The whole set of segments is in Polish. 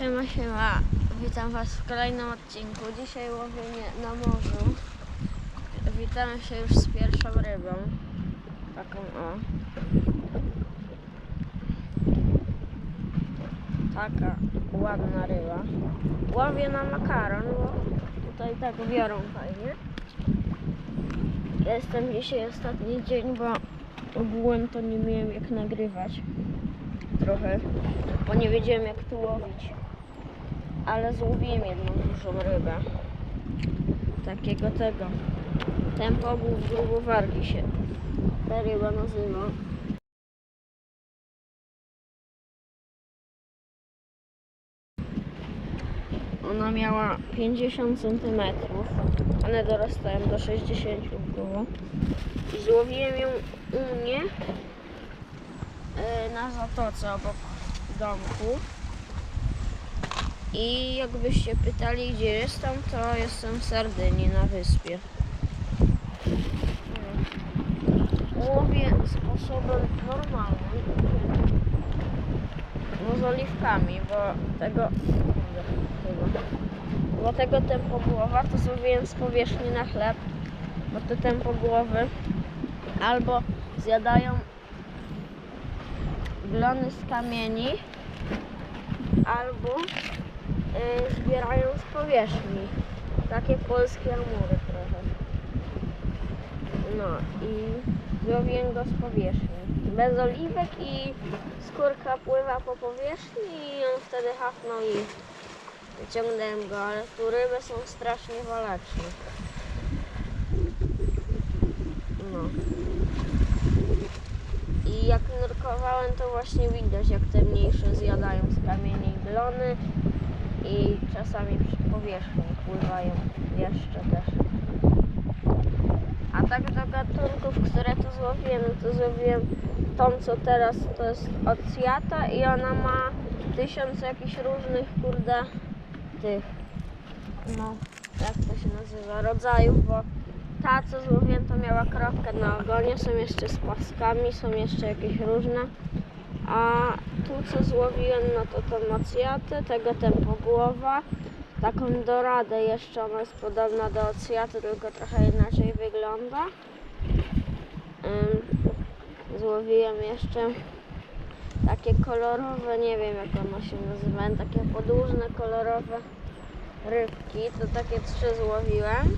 Siema, siema. Witam Was w kolejnym odcinku. Dzisiaj łowienie na morzu. Witam się już z pierwszą rybą. Taką o. Taka ładna ryba. Łowię na makaron, bo tutaj tak biorą fajnie. Jestem dzisiaj ostatni dzień, bo ogółem to nie miałem jak nagrywać. Trochę, bo nie wiedziałem jak tu łowić. Ale złowiłem jedną dużą rybę. Takiego tego. Tempogłów grubowarki się ta ryba nazywa. Ona miała 50 cm. One dorastają do 60 było. I złowiłem ją u mnie e, na zatoce obok domku. I jakbyście pytali, gdzie jestem, to jestem w Sardynii na wyspie. Łowię sposobem normalnym. No z oliwkami, bo tego, bo tego tempogłowa to złowiłem z powierzchni na chleb, bo te tempogłowy albo zjadają glony z kamieni, albo zbierają z powierzchni. Takie polskie amury trochę. No i złowiłem go z powierzchni. Bez oliwek i skórka pływa po powierzchni i on wtedy hafnął i wyciągnąłem go, ale tu ryby są strasznie waleczne. No. I jak nurkowałem, to właśnie widać, jak te mniejsze zjadają z kamieni glony i czasami przy powierzchni pływają jeszcze też. A tak do gatunków, które tu złowiłem, no to złowiłem tą, co teraz to jest odsjata i ona ma tysiąc jakichś różnych, kurde, tych, no, jak to się nazywa, rodzajów, bo ta, co złowiłem, to miała kropkę na ogonie, są jeszcze z paskami, są jeszcze jakieś różne. A tu, co złowiłem, no to tą macjatę, tego tempogłowa, taką doradę jeszcze, ona jest podobna do ocjaty, tylko trochę inaczej wygląda. Złowiłem jeszcze takie kolorowe, nie wiem jak one się nazywają, takie podłużne, kolorowe rybki, to takie trzy złowiłem.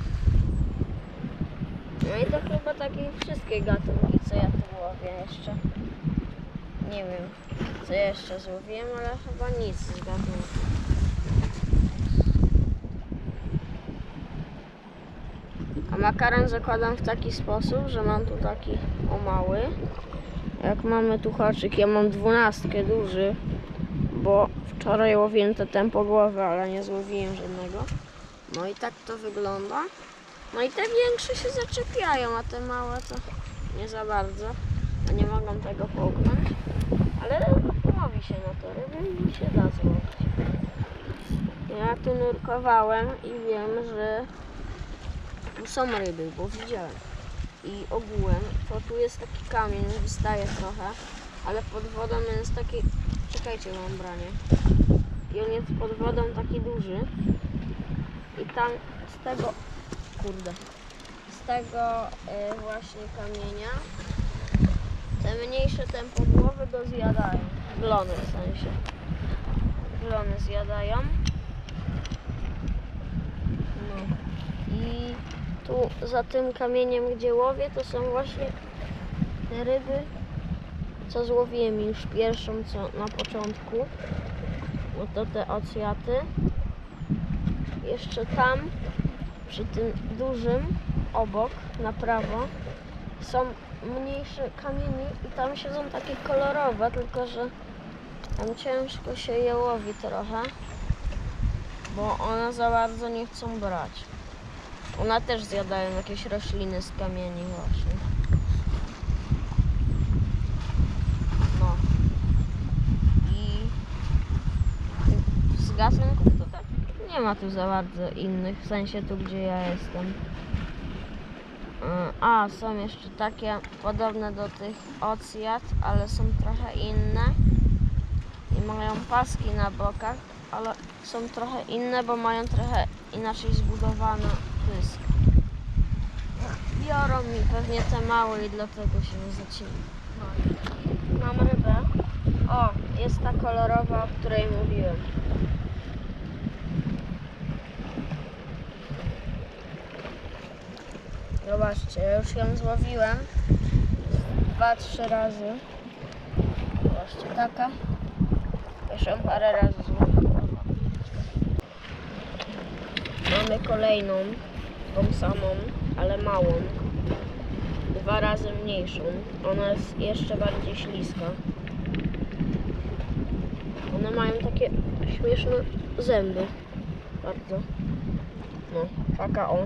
No i to chyba takie wszystkie gatunki, co ja tu łowię jeszcze. Nie wiem, co jeszcze złowiłem, ale chyba nic z. A makaron zakładam w taki sposób, że mam tu taki o mały. Jak mamy tu haczyk, ja mam dwunastkę duży, bo wczoraj łowiłem te tempogłowy, ale nie złowiłem żadnego. No i tak to wygląda. No i te większe się zaczepiają, a te małe to nie za bardzo. A nie mogą tego połknąć. Ale łowi się na to ryby i się da złowić. Ja tu nurkowałem i wiem, że tu są ryby, bo widziałem. I ogółem to tu jest taki kamień, wystaje trochę, ale pod wodą jest taki. Czekajcie, mam branie. I on jest pod wodą taki duży. I tam z tego. Kurde. Z tego y, właśnie kamienia mniejsze tempogłowy go zjadają. Glony w sensie. Glony zjadają. No. I tu za tym kamieniem, gdzie łowię, to są właśnie te ryby, co złowiłem już pierwszą, co na początku. No to te ocjaty. Jeszcze tam, przy tym dużym, obok, na prawo, są mniejsze kamienie i tam siedzą takie kolorowe, tylko że tam ciężko się je łowi trochę, bo one za bardzo nie chcą brać. One też zjadają jakieś rośliny z kamieni właśnie. No. I z gatunków to tak nie ma tu za bardzo innych, w sensie tu gdzie ja jestem. Y, A, są jeszcze takie podobne do tych ocjat, ale są trochę inne. I mają paski na bokach, ale są trochę inne, bo mają trochę inaczej zbudowany pysk. Biorą mi pewnie te małe i dlatego się zacina. Mam rybę. O, jest ta kolorowa, o której mówiłem. Zobaczcie, już ją złowiłem dwa, trzy razy. Zobaczcie, taka. Już ją parę razy złowiłem. Mamy kolejną, tą samą, ale małą. Dwa razy mniejszą. Ona jest jeszcze bardziej śliska. One mają takie śmieszne zęby. Bardzo. No, taka o.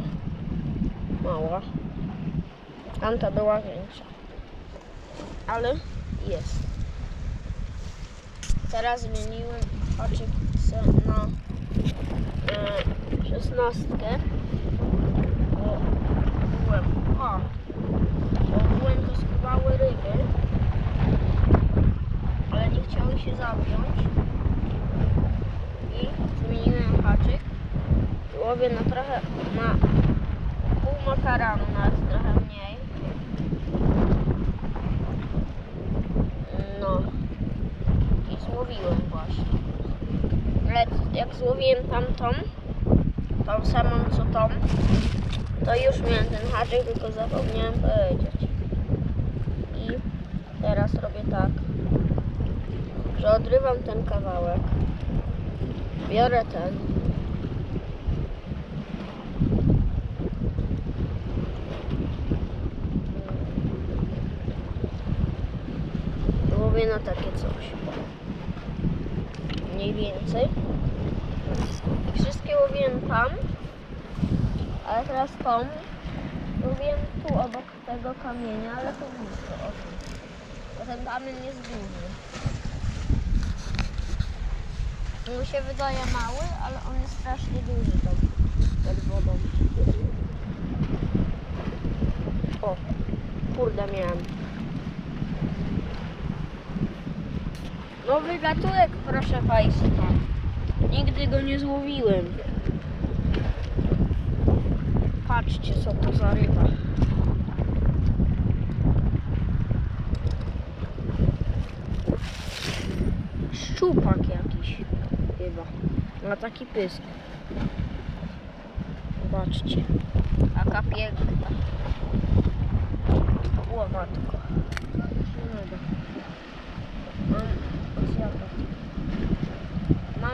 Mała. Tamta była większa. Ale jest. Teraz zmieniłem se na e, szesnastkę. Bo byłem. O! Bo byłem to skuwały ryby. Ale nie chciały się zapiąć. I zmieniłem haczyk. Łowię na trochę na pół makaranu, nawet trochę mniej. No. I złowiłem właśnie. Ale jak złowiłem tamtą, tą samą co tą, to już miałem ten haczyk, tylko zapomniałem powiedzieć. I teraz robię tak, że odrywam ten kawałek, biorę ten, łowię na takie coś. Mniej więcej. Wszystkie łowiłem tam, ale teraz tą łowiłem tu obok tego kamienia, ale to blisko. Bo ten kamień jest duży. Mi się wydaje mały, ale on jest strasznie duży tam pod wodą. O, kurde miałem. Nowy gatunek, proszę Państwa. Nigdy go nie złowiłem. Patrzcie, co to za ryba. Szczupak jakiś chyba. Ma taki pysk. Zobaczcie. Taka piękna. O matko. Dobra. Mam zjadła.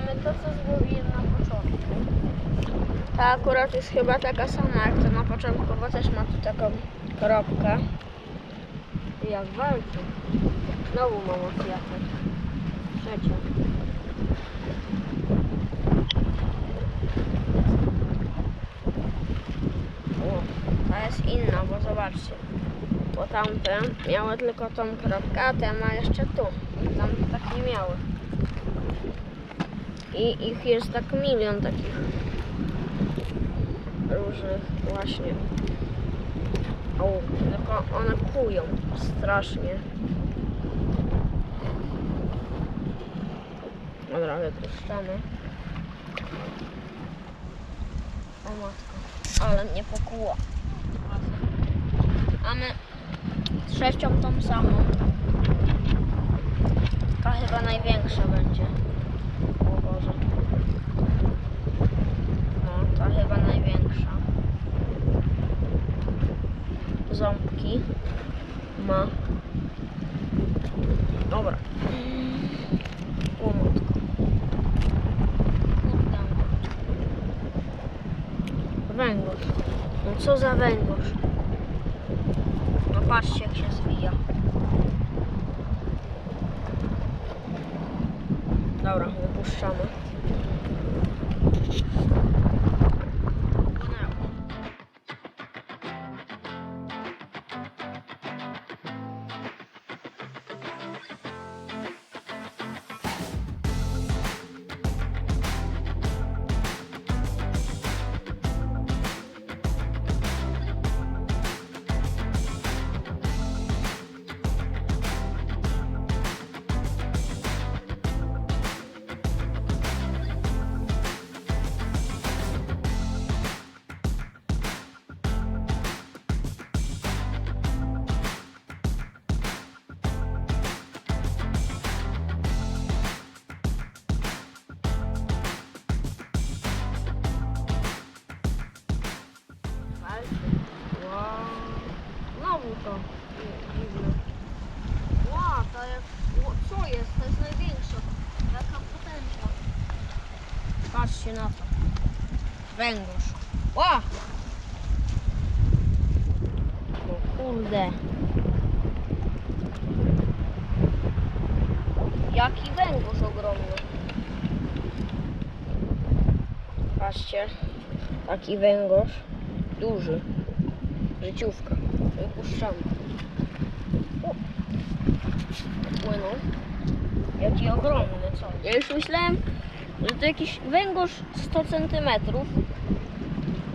Mamy to, co złowiłem na początku. Ta akurat jest chyba taka sama jak to na początku, bo też ma tu taką kropkę. Jak walczy. Znowu mam otwiatę. Trzecia. O, ta jest inna, bo zobaczcie. Bo tamte miały tylko tą kropkę, a te ma jeszcze tu. Tamte tak nie miały. I ich jest tak milion takich różnych właśnie. O, tylko one kują strasznie. Dobra, wypuszczamy. O matko, ale mnie pokuła. Mamy trzecią tą samą. Ta chyba największa będzie. Boże. No, ta chyba największa. Ząbki ma. Dobra. O matko. Kurde. Węgorz. No co za węgorz? No patrzcie jak się zwija. Dobra, wypuszczamy. Patrzcie na to. Węgorz. Ła! O kurde. Jaki węgorz ogromny. Patrzcie. Taki węgorz. Duży. Życiówka. Wypuszczamy. O. Płynął. Jaki ogromny, co? Ja już myślałem, że to jakiś węgorz 100 cm.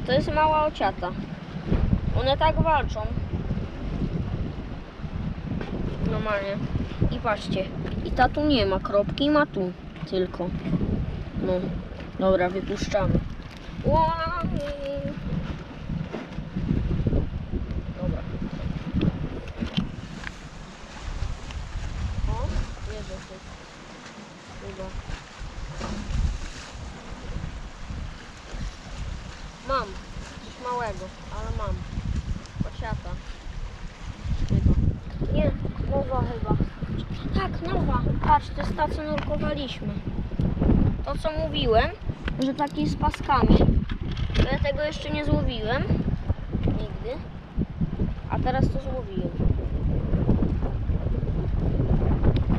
To jest mała ociata. One tak walczą. Normalnie. I patrzcie. I ta tu nie ma kropki, ma tu tylko. No. Dobra, wypuszczamy. Łamy. Dobra. O. Mam. Coś małego, ale mam. Chyba. Nie, nowa chyba. Tak, nowa. Patrz, ta, co nurkowaliśmy. To, co mówiłem, że taki z paskami. Ja tego jeszcze nie złowiłem. Nigdy. A teraz to złowiłem.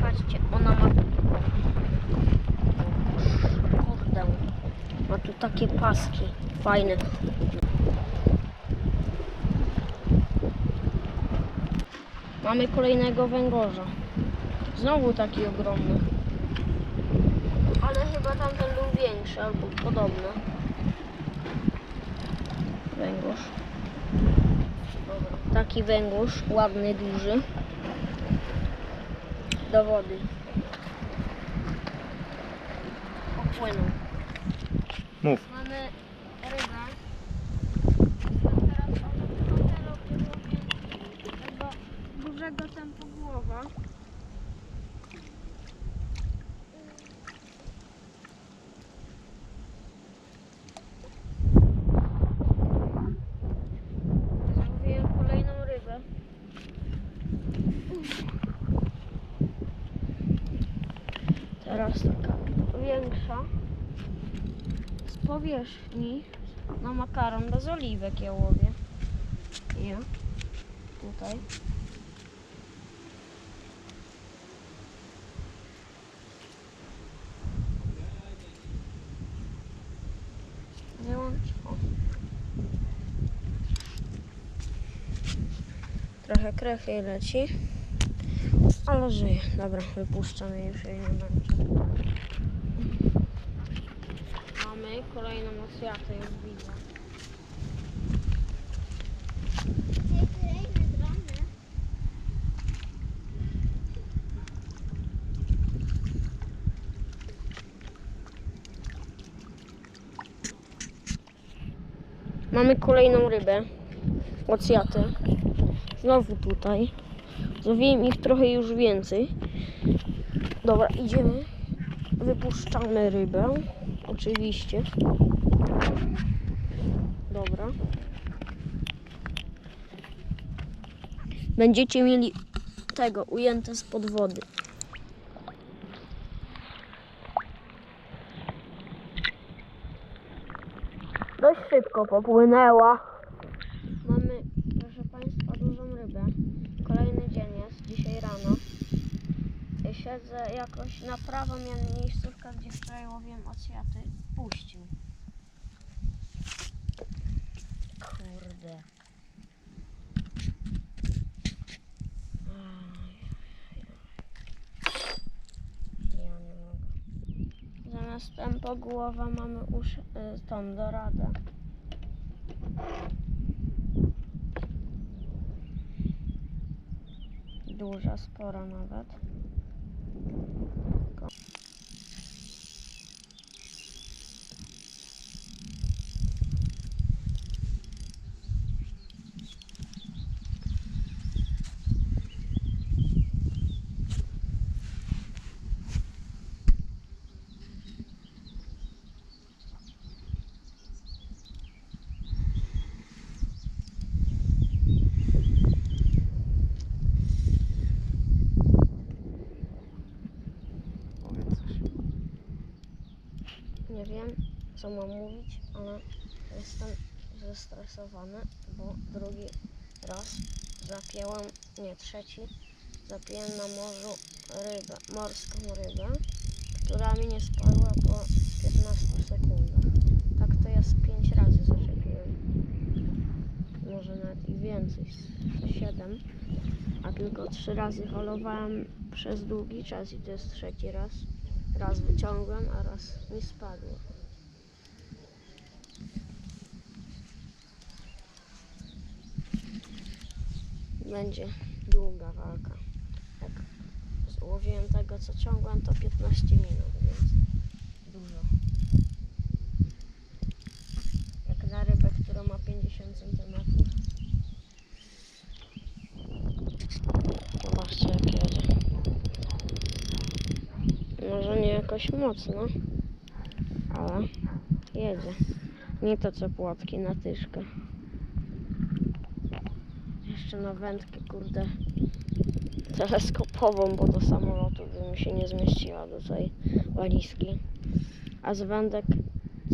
Patrzcie, ona ma... Kurde. Ma tu takie paski. Fajne. Mamy kolejnego węgorza. Znowu taki ogromny. Ale chyba tamten był większy albo podobny. Węgorz. Taki węgorz, ładny, duży. Do wody. Popłynął. Mów. Mamy rybę. Dużego tempogłowa. Zamówiłem kolejną rybę. Teraz taka większa z powierzchni na makaron bez oliwek ja łowię. Ja. Tutaj. Trochę jej leci. Ale żyje. Dobra, wypuszczam jej, już jej nie męczę. Mamy kolejną osjatę, już widzę. Mamy kolejną rybę. Ocjatę. Znowu tutaj. Złowiłem ich trochę już więcej. Dobra, idziemy. Wypuszczamy rybę. Oczywiście. Dobra. Będziecie mieli tego ujęte spod wody. Popłynęła. Mamy, proszę Państwa, dużą rybę. Kolejny dzień jest, dzisiaj rano. Siedzę jakoś na prawo, miałem miejscówkę, gdzie wczoraj łowiłem ocjaty. Puścił. Kurde. Zamiast tempo głowa mamy usz, y, tą doradę. Duża, spora nawet. Nie wiem. co mam mówić, ale jestem zestresowany, bo drugi raz zapięłam, nie trzeci, zapięłem na morzu rybę, morską rybę, która mi nie spadła po 15 sekundach. Tak to ja z 5 razy zaczepiłem. Może nawet i więcej, z 7. A tylko 3 razy holowałem przez długi czas i to jest trzeci raz. Raz wyciągłem, a raz mi spadło. Będzie długa walka. Jak złowiłem tego, co ciągłem, to 15 minut, więc dużo. Jak na rybę, która ma 50 cm. Zobaczcie, jak jedzie. Może nie jakoś mocno, ale jedzie. Nie to co płotki na tyszkę. Jeszcze na wędkę, kurde, teleskopową, bo do samolotu by mi się nie zmieściła do tej walizki. A z wędek,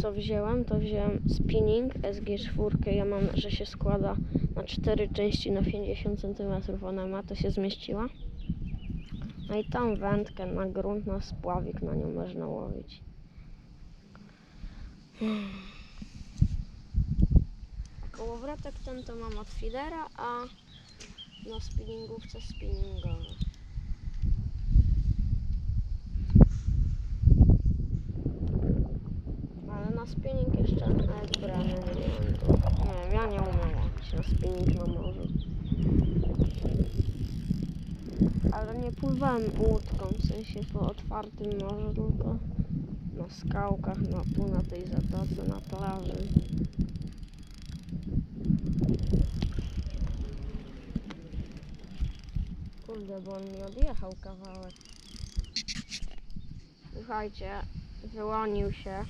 co wzięłam, to wziąłem spinning SG4. Ja mam, że się składa na cztery części na 50 cm. Ona ma, to się zmieściła. No i tam wędkę na grunt, na spławik, na nią można łowić. Kołowrotek ten to mam od feedera, a na spinningówce spinningowe. Ale na spinning jeszcze bramy nie miałem. Nie wiem, ja nie umiem łowić na spinning na morzu. Ale nie pływałem łódką, w sensie po otwartym morzu, tylko na skałkach, na, tu na tej zatoce, na plaży. Kurde, bo on mi odjechał kawałek. Słuchajcie, wyłonił się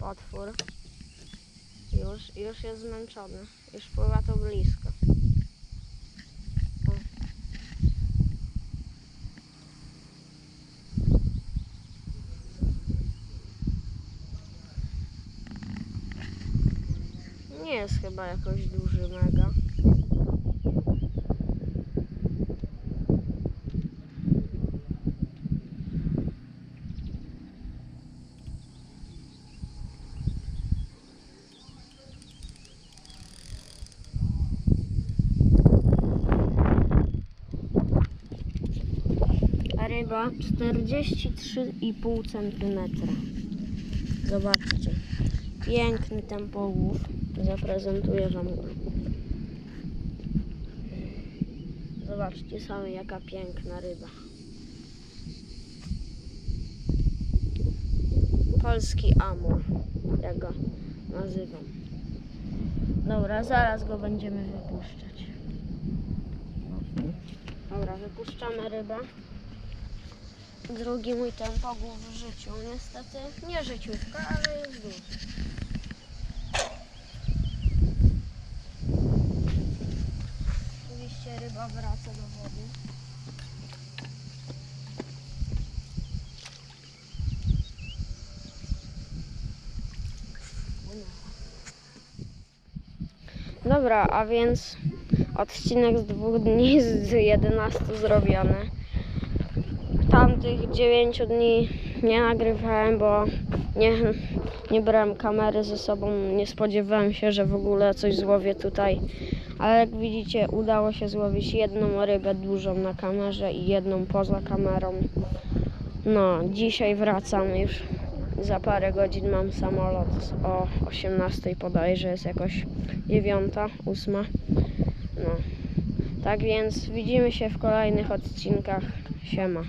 potwór. Już, już jest zmęczony. Już pływa to blisko. O. Nie jest chyba jakoś duży mega. Ryba 43,5 cm. Zobaczcie. Piękny ten połów. Zaprezentuję Wam go. Zobaczcie sami jaka piękna ryba. Polski amur, jak go nazywam. Dobra, zaraz go będziemy wypuszczać. Dobra, wypuszczamy rybę. Drugi mój ten pogłów w życiu. Niestety nie życiówka, ale jest duży. Ryba wraca do wody. Dobra, a więc odcinek z dwóch dni z 11 zrobiony. Tamtych 9 dni nie nagrywałem, bo nie, nie brałem kamery ze sobą. Nie spodziewałem się, że w ogóle coś złowię tutaj. Ale jak widzicie, udało się złowić jedną rybę dużą na kamerze i jedną poza kamerą. No, dzisiaj wracam już. Za parę godzin mam samolot o 18 podajże jest jakoś 9, 8. No. Tak więc widzimy się w kolejnych odcinkach. Siema.